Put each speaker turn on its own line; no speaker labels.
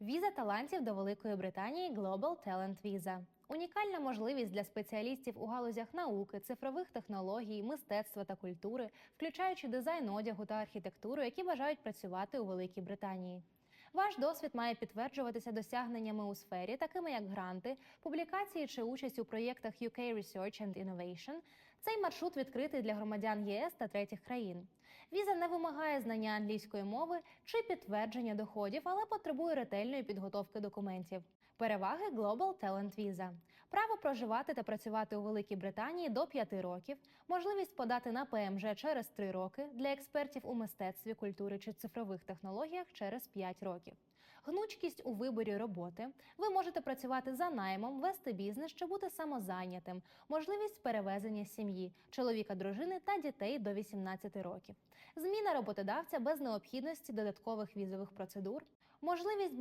Віза талантів до Великої Британії Global Talent Visa. Унікальна можливість для спеціалістів у галузях науки, цифрових технологій, мистецтва та культури, включаючи дизайн одягу та архітектуру, які бажають працювати у Великій Британії. Ваш досвід має підтверджуватися досягненнями у сфері, такими як гранти, публікації чи участь у проєктах UK Research and Innovation. Цей маршрут відкритий для громадян єС та третіх країн. Віза не вимагає знання англійської мови чи підтвердження доходів, але потребує ретельної підготовки документів. Переваги Global Talent Visa. право проживати та працювати у Великій Британії до 5 років, можливість подати на ПМЖ через 3 роки для експертів у мистецтві, культури чи цифрових технологіях через 5 років. Гнучкість у виборі роботи. Ви можете працювати за наймом, вести бізнес чи бути самозайнятим, можливість перевезення сім'ї, чоловіка, дружини та дітей до 18 років. Зміна роботодавця без необхідності додаткових візових процедур, можливість